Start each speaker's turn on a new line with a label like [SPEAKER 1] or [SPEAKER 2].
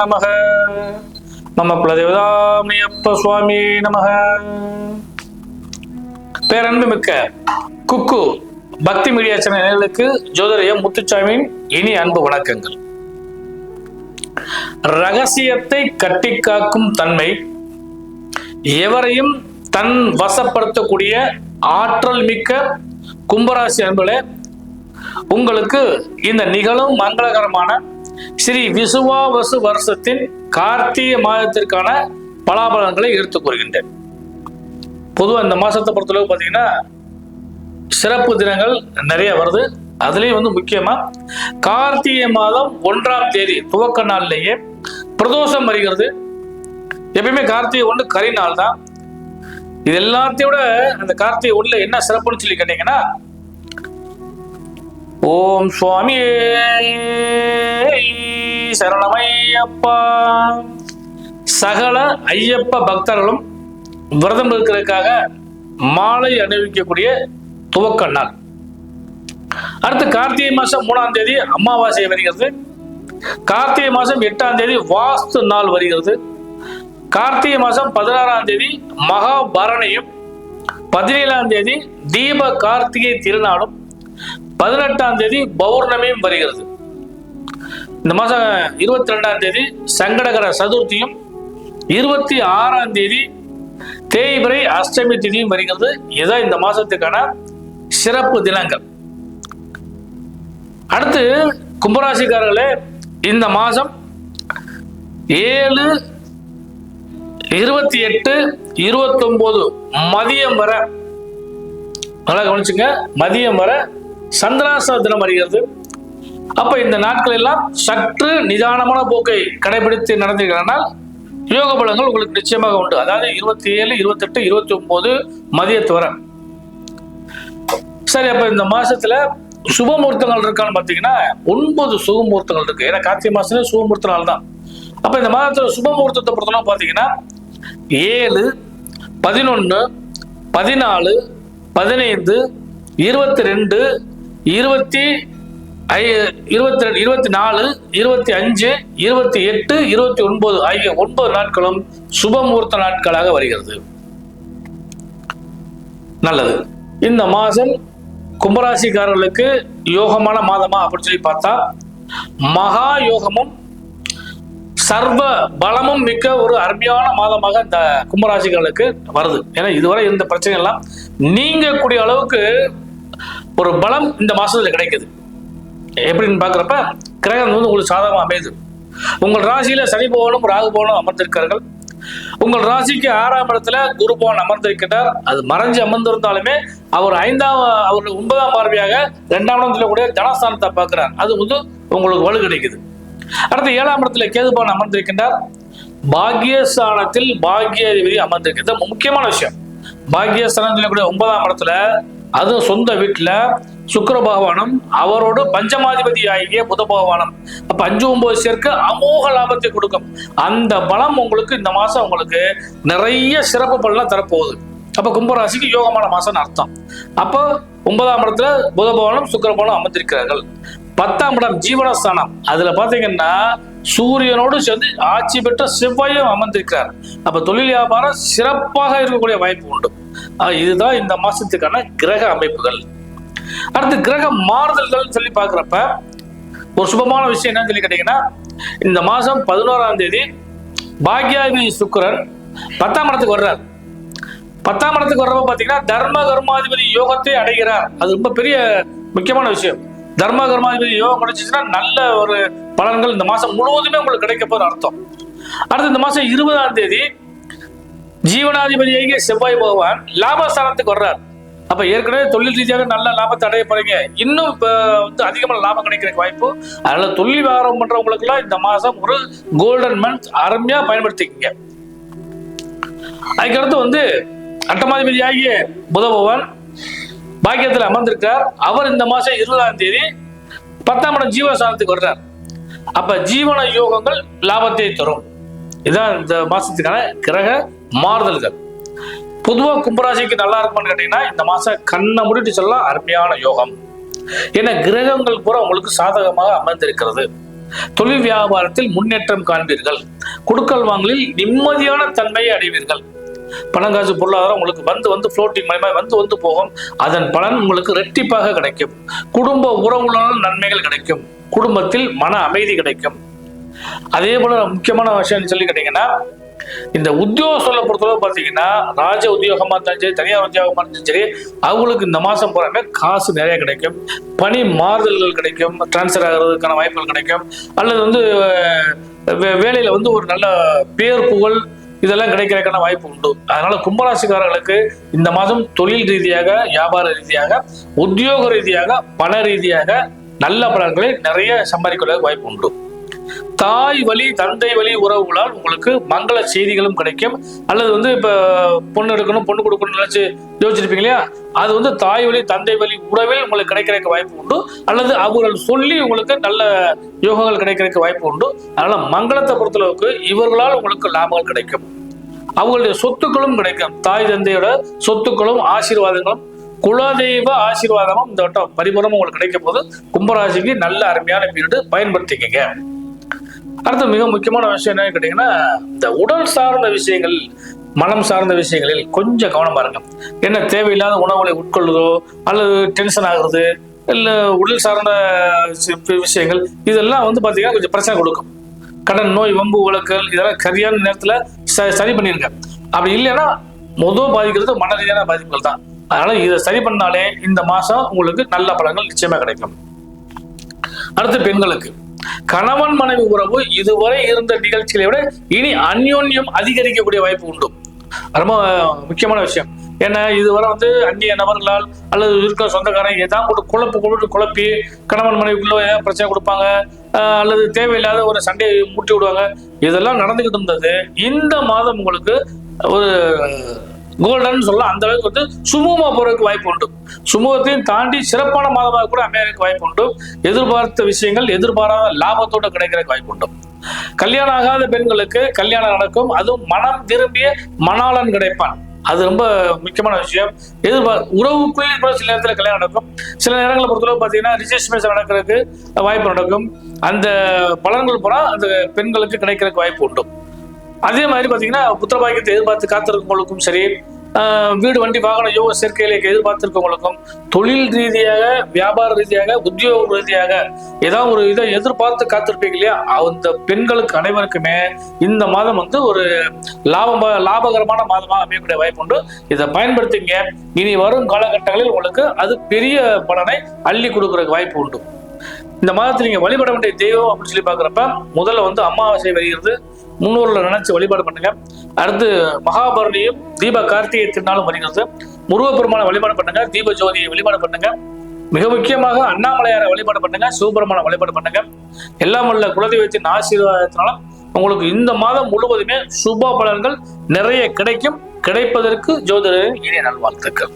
[SPEAKER 1] நமக. நம்ம குலதேவதாமணியப்ப சுவாமி நமக. பேரன்பு மிக்க குக்கு பக்தி மீடியா சேனல் நேயர்களுக்கு ஜோதிடயம் முத்துச்சாமியின் இனி அன்பு வணக்கங்கள். ரகசியத்தை கட்டி காக்கும் தன்மை எவரையும் தன் வசப்படுத்தக்கூடிய ஆற்றல் மிக்க கும்பராசி அன்புகளே உங்களுக்கு இந்த நிகழும் மங்களகரமான ஸ்ரீ விசுவாவசு வருஷத்தின் கார்த்திகை மாதத்திற்கான பலாபலன்களை எடுத்து கூறுகின்றேன். பொதுவாக இந்த மாசத்தை பொறுத்தளவு பார்த்தீங்கன்னா சிறப்பு தினங்கள் நிறைய வருது. அதுலேயும் வந்து முக்கியமா கார்த்திகை மாதம் ஒன்றாம் தேதி துவக்க நாள்லேயே பிரதோஷம் வருகிறது. எப்பயுமே கார்த்திகை ஒன்று கரி நாள் தான். இது எல்லாத்தையும் விட அந்த கார்த்திகை ஒன்றில் என்ன சிறப்புன்னு சொல்லி கேட்டீங்கன்னா ஓம் சுவாமி சரணமையப்பா. சகல ஐயப்ப பக்தர்களும் விரதம் இருக்கிறதுக்காக மாலை அணிவிக்கக்கூடிய துவக்க நாள். அடுத்து கார்த்திகை மாசம் மூணாம் தேதி அமாவாசை வருகிறது. கார்த்திகை மாசம் எட்டாம் தேதி வாஸ்து நாள் வருகிறது. கார்த்திகை மாசம் பதினாறாம் தேதி மகாபரணியும் பதினேழாம் தேதி தீப கார்த்திகை திருநாளும் பதினெட்டாம் தேதி பௌர்ணமியும் வருகிறது. இந்த மாசம் இருபத்தி ரெண்டாம் தேதி சங்கடகர சதுர்த்தியும் இருபத்தி ஆறாம் தேதி தேய்பிரை அஷ்டமி திதியும் வருகிறது. இதுதான் இந்த மாசத்துக்கான சிறப்பு தினங்கள். அடுத்து கும்பராசிக்காரர்களே இந்த மாசம் ஏழு இருபத்தி எட்டு இருபத்தொன்பது மதியம் வர நல்லா கவனிச்சுங்க மதியம் வர சந்திராசன தினம் வருகிறது. அப்ப இந்த நாட்கள் எல்லாம் சற்று நிதானமான போக்கை கடைபிடித்து நடந்தீர்களானால் யோக பலங்கள் உங்களுக்கு நிச்சயமாக உண்டு. அதாவது இருபத்தி ஏழு இருபத்தெட்டு இருபத்தி ஒன்பது மதியத்து வர. சரி அப்ப இந்த மாசத்துல சுபமூர்த்தங்கள் இருக்கான்னு பார்த்தீங்கன்னா ஒன்பது சுகமூர்த்தங்கள் இருக்கு. ஏன்னா கார்த்திகை மாசத்துல சுபமூர்த்த நாள் தான். அப்ப இந்த மாதத்துல சுபமூர்த்தத்தை பொறுத்தவரை பார்த்தீங்கன்னா ஏழு பதினொன்று பதினாலு பதினைந்து இருபத்தி ரெண்டு இருபத்தி ஐ இருபத்தி ரெண்டு இருபத்தி நாலு இருபத்தி அஞ்சு இருபத்தி எட்டு இருபத்தி ஒன்பது ஆகிய ஒன்பது நாட்களும் சுபமுகூர்த்த நாட்களாக வருகிறது. நல்லது. இந்த மாதம் கும்பராசிக்காரர்களுக்கு யோகமான மாதமா அப்படின்னு சொல்லி பார்த்தா மகா யோகமும் சர்வ பலமும் மிக்க ஒரு அருமையான மாதமாக இந்த கும்பராசிகளுக்கு வருது. ஏன்னா இதுவரை இருந்த பிரச்சனை எல்லாம் நீங்கக்கூடிய அளவுக்கு ஒரு பலம் இந்த மாசத்துல கிடைக்குது. எப்படின்னு பாக்குறப்ப கிரகம் வந்து உங்களுக்கு சாதகமா அமையுது. உங்கள் ராசியில சனி போகணும் ராகு போகணும் அமர்ந்திருக்கார்கள் உங்கள் ராசிக்கு ஆறாம் இடத்துல குரு பவன் அமர்ந்திருக்கிறார் அது மறைஞ்சு அமர்ந்திருந்தாலுமே அவர் ஐந்தாம் அவர் ஒன்பதாம் பார்வையாக இரண்டாம் இடத்துல கூட தனஸ்தானத்தை பார்க்கிறார். அது வந்து உங்களுக்கு வலு கிடைக்குது. அடுத்து ஏழாம் இடத்துல கேது பவன் அமர்ந்திருக்கின்றார். பாக்கியஸ்தானத்தில் பாக்கியாதிபதி அமர்ந்திருக்கிறது முக்கியமான விஷயம். பாக்கியஸ்தானத்தில் கூட ஒன்பதாம் இடத்துல அதுவும் சொந்த வீட்டில் சுக்கர பகவானும் அவரோடு பஞ்சமாதிபதி ஆகிய புத பகவானும் அப்ப அஞ்சு ஒன்பது சேர்க்க அமோக லாபத்தை கொடுக்கும். அந்த பலம் உங்களுக்கு இந்த மாசம் உங்களுக்கு நிறைய சிறப்பு பலன் தரப்போகுது. அப்ப கும்பராசிக்கு யோகமான மாசம்னு அர்த்தம். அப்போ ஒன்பதாம் இடத்துல புத பகவானும் சுக்கர பகவானும் அமர்ந்திருக்கிறார்கள். பத்தாம் இடம் ஜீவனஸ்தானம். அதுல பாத்தீங்கன்னா சூரியனோடு சேர்ந்து ஆட்சி பெற்ற செவ்வாயும் அமர்ந்திருக்கிறார். அப்ப தொழில் வியாபாரம் சிறப்பாக இருக்கக்கூடிய வாய்ப்பு உண்டு. இதுதான் இந்த மாசத்துக்கான கிரக அமைப்புகள். அடுத்து கிரக மாறுதல்கள் சொல்லி பாக்குறப்ப ஒரு சுபமான விஷயம் என்னன்னு சொல்லி கேட்டீங்கன்னா இந்த மாசம் பதினோராம் தேதி பாக்யாதி சுக்கிரன் பத்தாம் இடத்துக்கு வர்றார். பத்தாம் இடத்துக்கு வர்றப்ப பாத்தீங்கன்னா தர்ம கர்மாதிபதி யோகத்தை அடைகிறார். அது ரொம்ப பெரிய முக்கியமான விஷயம். தர்ம கர்மாதிபதி யோகம் கிடைச்சிச்சுன்னா நல்ல ஒரு பலன்கள் இந்த மாசம் முழுவதுமே உங்களுக்கு கிடைக்க போகிற அர்த்தம். அடுத்து இந்த மாசம் இருபதாம் தேதி ஜீவனாதிபதியாகிய செவ்வாய் பகவான் லாபஸ்தானத்துக்கு வர்றார். அப்ப ஏற்கனவே தொழில் ரீதியாக நல்ல லாபத்தை அடைய போறீங்க. இன்னும் இப்ப வந்து அதிகமான லாபம் கிடைக்கிறதுக்கு வாய்ப்பு. அதனால தொழில் வியாபாரம் பண்றவங்களுக்கு எல்லாம் இந்த மாசம் ஒரு கோல்டன் மந்த் அருமையா பயன்படுத்திக்கங்க. அதுக்கடுத்து வந்து அட்டமாதிபதி ஆகிய புத பகவான் பாக்கியத்தில் அமர்ந்திருக்கார் அவர் இந்த மாசம் இருபதாம் தேதி பத்தாம் இடம் ஜீவசானத்துக்கு வர்றார். அப்ப ஜீவன யோகங்கள் லாபத்தை தரும். இதுதான் இந்த மாசத்துக்கான கிரக மாறுதல்கள். பொதுவா கும்பராசிக்கு நல்லா இருக்கும்னு கேட்டீங்கன்னா இந்த மாசம் கண்ணை முடிட்டு சொல்லலாம் அருமையான யோகம். ஏன்னா கிரகங்கள் பூரா உங்களுக்கு சாதகமாக அமர்ந்திருக்கிறது தொழில் வியாபாரத்தில் முன்னேற்றம் காண்பீர்கள். குடுக்கல் வாங்கலில் நிம்மதியான தன்மையை அடைவீர்கள். பணங்காசு பொருளாதாரம் உங்களுக்கு வந்து வந்து ஃப்ளோட்டிங் மயமாக வந்து வந்து போகும். அதன் பலன் உங்களுக்கு ரெட்டிப்பாக கிடைக்கும். குடும்ப உறவுகளுடன் நன்மைகள் கிடைக்கும். குடும்பத்தில் மன அமைதி கிடைக்கும். அதே போல முக்கியமான விஷயம் சொல்லி கேட்டீங்கன்னா இந்த உத்தியோகங்களை பொறுத்தளவு பார்த்தீங்கன்னா ராஜ உத்தியோகமாக இருந்தாலும் சரி தனியார் உத்தியோகமாக இருந்தாலும் சரி அவங்களுக்கு இந்த மாசம் போறாங்க காசு நிறைய கிடைக்கும். பணி மாறுதல்கள் கிடைக்கும் டிரான்ஸ்ஃபர் ஆகிறதுக்கான வாய்ப்புகள் கிடைக்கும். அல்லது வந்து வேலையில் வேலையில வந்து ஒரு நல்ல பேர் புகழ் இதெல்லாம் கிடைக்கிறதுக்கான வாய்ப்பு உண்டு. அதனால கும்பராசிக்காரர்களுக்கு இந்த மாதம் தொழில் ரீதியாக வியாபார ரீதியாக உத்தியோக ரீதியாக பண ரீதியாக நல்ல பலன்களை நிறைய சம்பாதிக்கிறதுக்கு வாய்ப்பு உண்டு. தாய் வழி தந்தை வழி உறவுகளால் உங்களுக்கு மங்கள செய்திகளும் கிடைக்கும். அல்லது வந்து இப்ப பொண்ணு எடுக்கணும் பொண்ணு கொடுக்கணும்னு நினைச்சு யோசிச்சிருப்பீங்க இல்லையா? அது வந்து தாய் வழி தந்தை வழி உறவில் உங்களுக்கு கிடைக்கிறதுக்கு வாய்ப்பு உண்டு. அல்லது அவர்கள் சொல்லி உங்களுக்கு நல்ல யோகங்கள் கிடைக்கிறதுக்கு வாய்ப்பு உண்டு. அதனால மங்களத்தை பொறுத்தளவுக்கு இவர்களால் உங்களுக்கு லாபங்கள் கிடைக்கும். அவங்களுடைய சொத்துக்களும் கிடைக்கும். தாய் தந்தையோட சொத்துக்களும் ஆசீர்வாதங்களும் குலதெய்வ ஆசீர்வாதமும் இந்த வட்டம் பரிபூர்ணமா உங்களுக்கு கிடைக்கும் போது கும்பராசிக்கு நல்ல அருமையான பீரியடு பயன்படுத்திக்கங்க. அடுத்து மிக முக்கியமான விஷயம் என்னன்னு கேட்டீங்கன்னா இந்த உடல் சார்ந்த விஷயங்கள் மனம் சார்ந்த விஷயங்களில் கொஞ்சம் கவனமா இருங்க என்ன தேவையில்லாத உணவுகளை உட்கொள்ளுதோ அல்லது டென்ஷன் ஆகுறது இல்லை உடல் சார்ந்த விஷயங்கள் இதெல்லாம் வந்து பார்த்தீங்கன்னா கொஞ்சம் பிரச்சனை கொடுக்கும். கடன் நோய் வம்பு வழக்குகள் இதெல்லாம் சரியான நேரத்தில் ச- சரி பண்ணிருங்க. அப்படி இல்லைன்னா முதல் பாதிக்கிறது மன ரீதியான பாதிப்புகள் தான். அதனால இதை சரி பண்ணாலே இந்த மாதம் உங்களுக்கு நல்ல பலன்கள் நிச்சயமாக கிடைக்கும். அடுத்து பெண்களுக்கு. கணவன் மனைவி உறவு இதுவரை இருந்த நிகழ்ச்சிகளை விட இனி அந்யோன்யம் அதிகரிக்கக்கூடிய வாய்ப்பு உண்டு. ரொம்ப முக்கியமான விஷயம். ஏன்னா இதுவரை வந்து அந்நிய நபர்களால் அல்லது இருக்கிற சொந்தக்காரங்க ஏதாவது போட்டு குழப்பு கொடுத்து குழப்பி கணவன் மனைவிக்குள்ள பிரச்சனை கொடுப்பாங்க அல்லது தேவையில்லாத ஒரு சண்டையை மூட்டி விடுவாங்க. இதெல்லாம் நடந்துகிட்டு இருந்தது. இந்த மாதம் உங்களுக்கு ஒரு கோல்டன் சொல்லலாம். அந்த அளவுக்கு வந்து சுமூகமாக போறதுக்கு வாய்ப்பு உண்டு. சுமூகத்தையும் தாண்டி சிறப்பான மாதமாக கூட அமையறதுக்கு வாய்ப்பு உண்டு. எதிர்பார்த்த விஷயங்கள் எதிர்பாராத லாபத்தோடு கிடைக்கிறதுக்கு வாய்ப்பு உண்டு. கல்யாணம் ஆகாத பெண்களுக்கு கல்யாணம் நடக்கும். அதுவும் மனம் திரும்பிய மணாளன் கிடைப்பான். அது ரொம்ப முக்கியமான விஷயம். எதிர்பார் உறவுக்குள்ளே கூட சில நேரத்தில் கல்யாணம் நடக்கும். சில நேரங்களை பொறுத்தளவு பார்த்தீங்கன்னா ரிஜிஸ்ட்ரேஷன் நடக்கிறதுக்கு வாய்ப்பு நடக்கும். அந்த பலன்கள் பூரா அந்த பெண்களுக்கு கிடைக்கிறதுக்கு வாய்ப்பு உண்டு. அதே மாதிரி பார்த்தீங்கன்னா புத்திரபாக்கியத்தை எதிர்பார்த்து காத்திருக்கவங்களுக்கும் சரி வீடு வண்டி வாகன யோக சேர்க்கைகளை எதிர்பார்த்திருக்கவங்களுக்கும் தொழில் ரீதியாக வியாபார ரீதியாக உத்தியோக ரீதியாக ஏதாவது ஒரு இதை எதிர்பார்த்து காத்திருப்பீங்க இல்லையா? அந்த பெண்களுக்கு அனைவருக்குமே இந்த மாதம் வந்து ஒரு லாபம் லாபகரமான மாதமாக அமையக்கூடிய வாய்ப்பு உண்டு. இதை பயன்படுத்திங்க. இனி வரும் காலகட்டங்களில் உங்களுக்கு அது பெரிய பலனை அள்ளி கொடுக்கறதுக்கு வாய்ப்பு உண்டு. இந்த மாதத்தில் நீங்க வழிபட வேண்டிய தெய்வம் அப்படின்னு சொல்லி பார்க்குறப்ப முதல்ல வந்து அமாவாசை வருகிறது. முன்னூறுல நினைச்சு வழிபாடு பண்ணுங்க. அடுத்து மகாபரணியும் தீப கார்த்திகை திருநாளும் வருகிறது. முருகப்பெருமான வழிபாடு பண்ணுங்க. தீப ஜோதியை வழிபாடு பண்ணுங்க. மிக முக்கியமாக அண்ணாமலையாரை வழிபாடு பண்ணுங்க. சிவபெருமான வழிபாடு பண்ணுங்க. எல்லாம் உள்ள குலதெய்வத்தின் ஆசீர்வாதத்தினால உங்களுக்கு இந்த மாதம் முழுவதுமே சுப பலன்கள் நிறைய கிடைக்கும். கிடைப்பதற்கு ஜோதிடரின் இனிய நல்வாழ்த்துக்கள்.